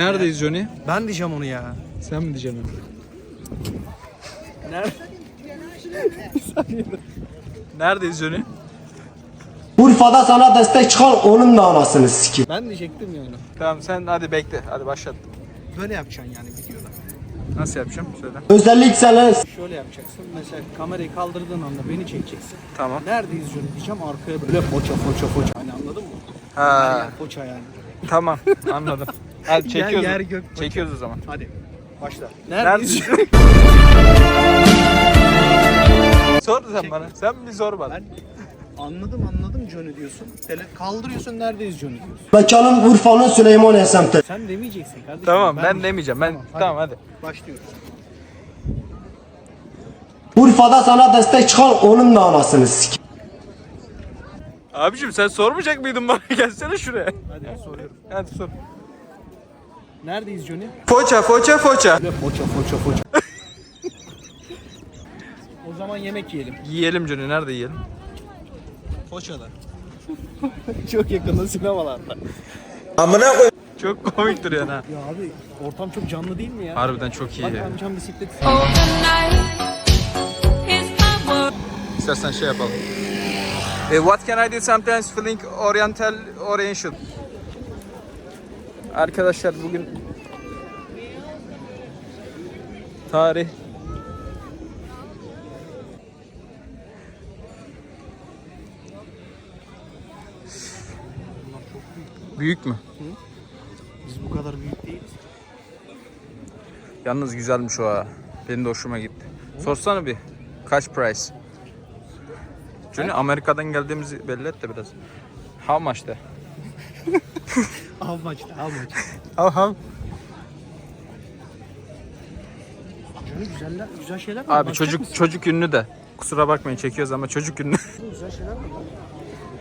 Neredeyiz Johnny? Ben diyeceğim onu ya. Sen mi diyeceksin onu? Nerede? Neredeyiz Johnny? Urfa'da sana destek çıkan onun da anasını sikeyim. Ben diyecektim ya onu. Tamam sen hadi bekle. Hadi başlat. Böyle yapacaksın yani videoda. Nasıl yapacağım? Söyle. Özellikle Şöyle yapacaksın. Mesela kamerayı kaldırdığın anda beni çekeceksin. Tamam. Neredeyiz Johnny diyeceğim arkaya böyle foça foça foça. Hani anladın mı? Ha, Foça yani. tamam. Anladım. Hadi çekiyoruz. yer gök koç. çekiyoruz o zaman. Hadi. Başla. Neredeyiz? Sor sen bana. Sen bir sor bana. Ben anladım anladım Johnny diyorsun. Tele kaldırıyorsun neredeyiz Johnny diyorsun. mekanın Urfa'nın Süleymaniye semti. Sen demeyeceksin kardeşim. Tamam ben, diyeceğim. demeyeceğim. Ben hadi. tamam hadi. Başlıyoruz. Urfa'da sana destek çıkan onun da anasını sikeyim. Abicim sen sormayacak mıydın bana? Gelsene şuraya. Hadi soruyorum. Hadi sor. Neredeyiz Johnny? Foça foça foça. Foça foça foça. o zaman yemek yiyelim. Yiyelim Johnny. Nerede yiyelim? Foça'da. çok yakında sinemalarda. Çok komik duruyor ha. Ya abi ortam çok canlı değil mi ya? Harbiden çok iyi Bak ya. amcam bisiklet. İstersen şey yapalım. Eh, what can I do sometimes feeling oriental oriental? Arkadaşlar bugün tarih Büyük mü? Biz bu kadar büyük değiliz. Yalnız güzelmiş o ha. Benim de hoşuma gitti. Sorsana bir. Kaç price? Çünkü Amerika'dan geldiğimizi belli et de biraz. How much de? Al maçta al maçta. How Johnny güzeller, güzel şeyler var. Abi Bakacak çocuk mısın? çocuk ünlü de. Kusura bakmayın çekiyoruz ama çocuk ünlü. Güzel şeyler var.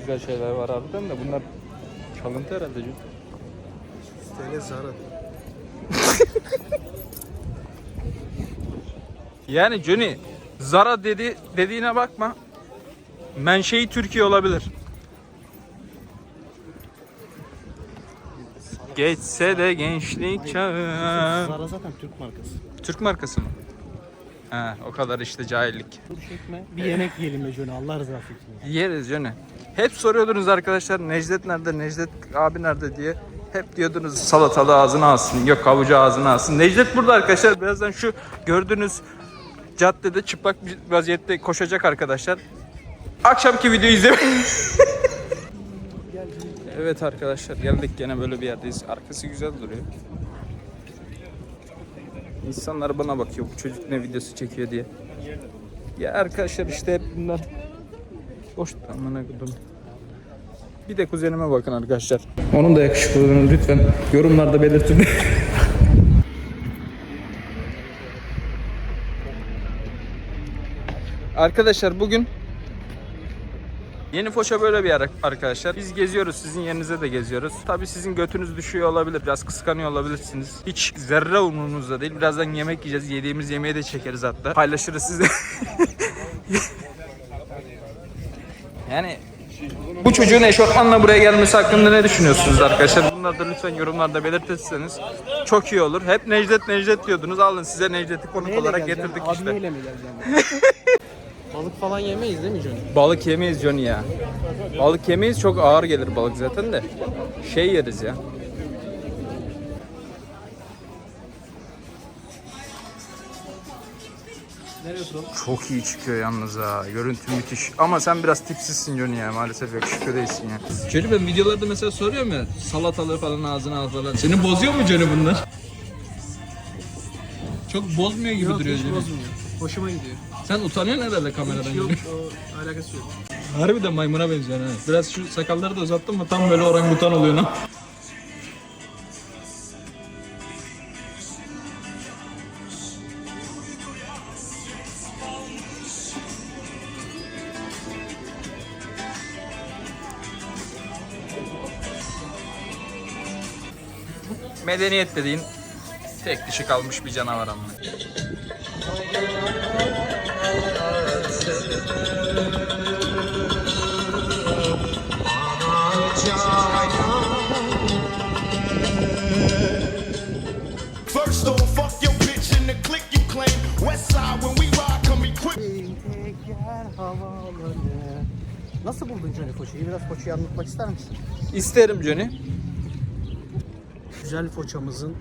Güzel şeyler var harbiden de bunlar çalıntı herhalde. TL Zara. Yani Johnny Zara dedi dediğine bakma. Menşei Türkiye olabilir. Geçse de gençlik çağı. Zara zaten Türk markası. Türk markası mı? He, o kadar işte cahillik. Dur çekme. Bir yemek yiyelim be Johnny Allah rızası için. Yeriz Johnny. Hep soruyordunuz arkadaşlar Necdet nerede, Necdet abi nerede diye. Hep diyordunuz salatalı ağzına alsın, yok havucu ağzına alsın. Necdet burada arkadaşlar. Birazdan şu gördüğünüz caddede çıplak bir vaziyette koşacak arkadaşlar. Akşamki videoyu izlemeyin. evet arkadaşlar geldik gene böyle bir yerdeyiz. Arkası güzel duruyor. İnsanlar bana bakıyor bu çocuk ne videosu çekiyor diye. Ya arkadaşlar işte hep bunlar Boş amına koydum. Bir de kuzenime bakın arkadaşlar. Onun da yakışıklılığını lütfen yorumlarda belirtin. arkadaşlar bugün Yeni Foça böyle bir yer arkadaşlar. Biz geziyoruz, sizin yerinize de geziyoruz. Tabii sizin götünüz düşüyor olabilir, biraz kıskanıyor olabilirsiniz. Hiç zerre umurunuzda değil. Birazdan yemek yiyeceğiz, yediğimiz yemeği de çekeriz hatta. Paylaşırız size. Yani bu çocuğun eşofmanla buraya gelmesi hakkında ne düşünüyorsunuz arkadaşlar? Bunları da lütfen yorumlarda belirtirseniz çok iyi olur. Hep Necdet Necdet diyordunuz. Alın size Necdet'i konuk Neyle olarak getirdik işte. Abiyeyle mi geleceksin? Balık falan yemeyiz değil mi Johnny? Balık yemeyiz Johnny ya. Balık yemeyiz çok ağır gelir balık zaten de. Şey yeriz ya. Çok iyi çıkıyor yalnız ha. Görüntü müthiş. Ama sen biraz tipsizsin Johnny ya. Maalesef yakışıklı değilsin ya. Johnny ben videolarda mesela soruyorum ya. Salatalığı falan ağzına al falan. Seni bozuyor mu Johnny bunlar? Çok bozmuyor gibi Yok duruyor hiç Johnny. bozmuyor. Hoşuma gidiyor. Sen utanıyorsun herhalde kameradan Yok o alakası yok. Harbiden maymuna benziyorsun ha. Biraz şu sakalları da uzattın mı tam böyle orangutan oluyorsun ha. Medeniyet dediğin tek dişi kalmış bir canavar ama. Nasıl buldun Johnny Foça'yı? Biraz Foça'yı anlatmak ister misin? İsterim Johnny. Güzel Foça'mızın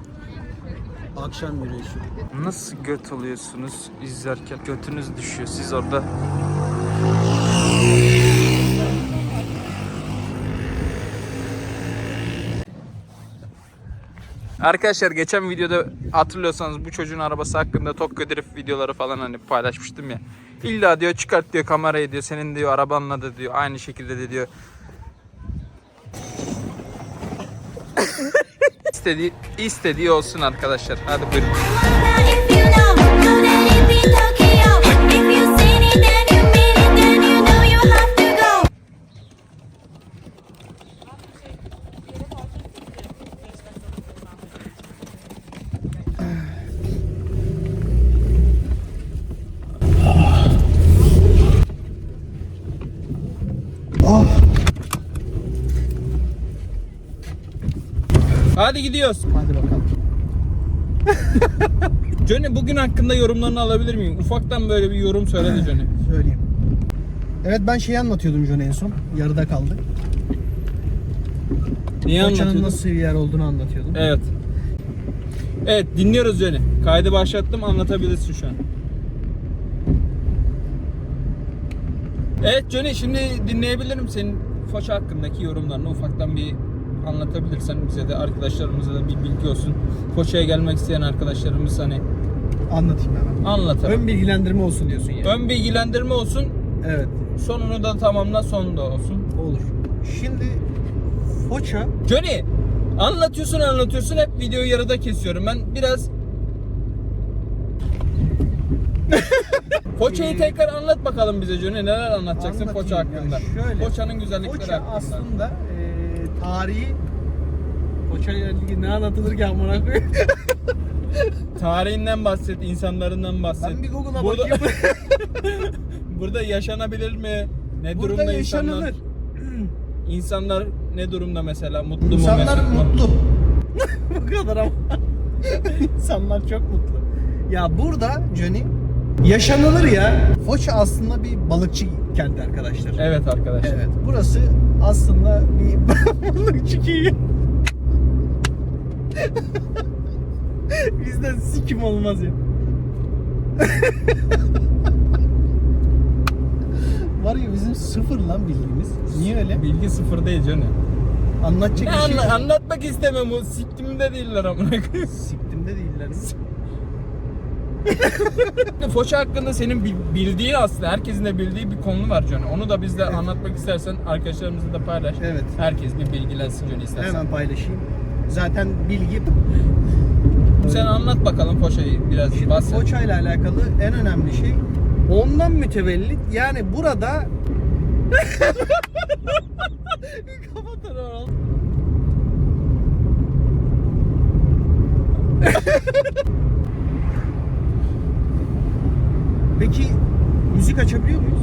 akşam yürüyüşü. Nasıl göt alıyorsunuz izlerken? Götünüz düşüyor. Siz orada Arkadaşlar geçen videoda hatırlıyorsanız bu çocuğun arabası hakkında Tokyo Drift videoları falan hani paylaşmıştım ya. İlla diyor çıkart diyor kamerayı diyor senin diyor arabanla da diyor aynı şekilde de diyor. İstediği istediği olsun arkadaşlar. Hadi buyurun. Hadi gidiyoruz. Hadi bakalım. Johnny bugün hakkında yorumlarını alabilir miyim? Ufaktan böyle bir yorum söyle de Johnny. Söyleyeyim. Evet ben şeyi anlatıyordum Johnny en son. Yarıda kaldı. Niye Foça'nın anlatıyordun? nasıl bir yer olduğunu anlatıyordum. Evet. Evet dinliyoruz Johnny. Kaydı başlattım anlatabilirsin şu an. Evet Johnny şimdi dinleyebilirim senin Foça hakkındaki yorumlarını ufaktan bir anlatabilirsen bize de arkadaşlarımıza da bir bilgi olsun. Foça'ya gelmek isteyen arkadaşlarımız hani Anlatayım hemen. anlatalım. Ön bilgilendirme olsun diyorsun yani. Ön bilgilendirme olsun. Evet. Sonunu da tamamla sonu da olsun. Olur. Şimdi Foça Johnny anlatıyorsun anlatıyorsun hep videoyu yarıda kesiyorum. Ben biraz Foça'yı tekrar anlat bakalım bize Johnny. Neler anlatacaksın Anlatayım Foça ya, hakkında? şöyle. Foça'nın güzellikleri Foça hakkında. aslında tarihi Foça ile ilgili ne anlatılır ki amına koyayım? Tarihinden bahset, insanlarından bahset. Ben bir Google'a Burada- bakayım. Burada yaşanabilir mi? Ne Burada durumda yaşanılır. insanlar? İnsanlar ne durumda mesela? Mutlu mu? İnsanlar mu? mutlu. Bu kadar ama. İnsanlar çok mutlu. Ya burada Johnny yaşanılır ya. Foça aslında bir balıkçı kenti arkadaşlar. Evet arkadaşlar. Evet. Burası aslında bir balıkçı köyü. Bizden sikim olmaz ya. Var ya bizim sıfır lan bildiğimiz. Niye öyle? Bilgi sıfır değil Johnny. Anlatacak Ne bir şey anla- yok. anlatmak istemem o siktimde değiller amına koyayım. Siktimde değiller mi? Foça hakkında senin bil- bildiğin aslında herkesin de bildiği bir konu var Johnny. Onu da bizle anlatmak istersen arkadaşlarımızla da paylaş. Evet. Herkes bir bilgilensin Johnny istersen. Hemen paylaşayım. Zaten bilgi Sen anlat bakalım Foça'yı biraz Şimdi bahset. Foça ile alakalı en önemli şey ondan mütevellit yani burada Kapatın oğlum. müzik açabiliyor muyuz?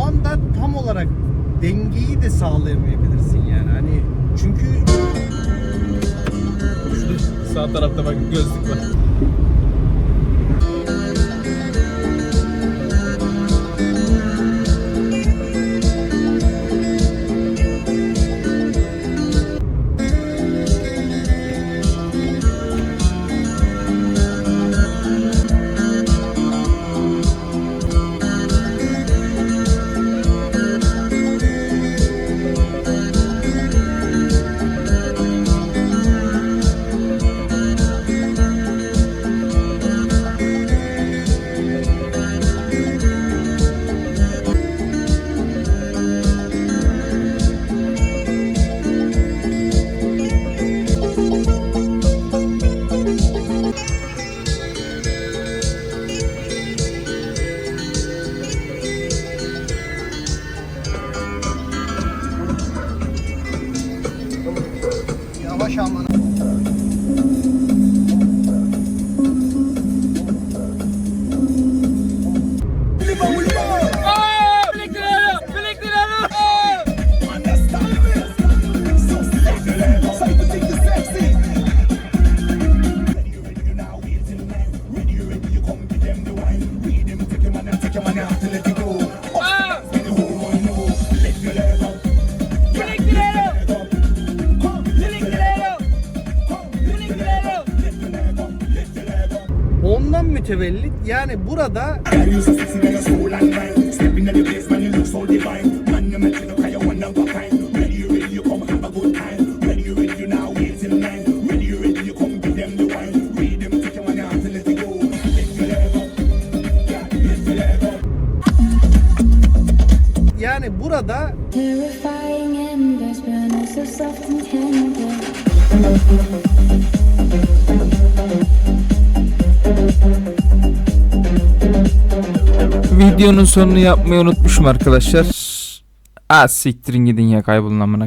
Anda tam olarak dengeyi de sağlayamayabilirsin yani. Hani çünkü Sağ tarafta bak gözlük var. Mütevellit. Yani burada yani burada Terrifying embers Videonun sonunu yapmayı unutmuşum arkadaşlar. Ah siktirin gidin ya kaybolun amına.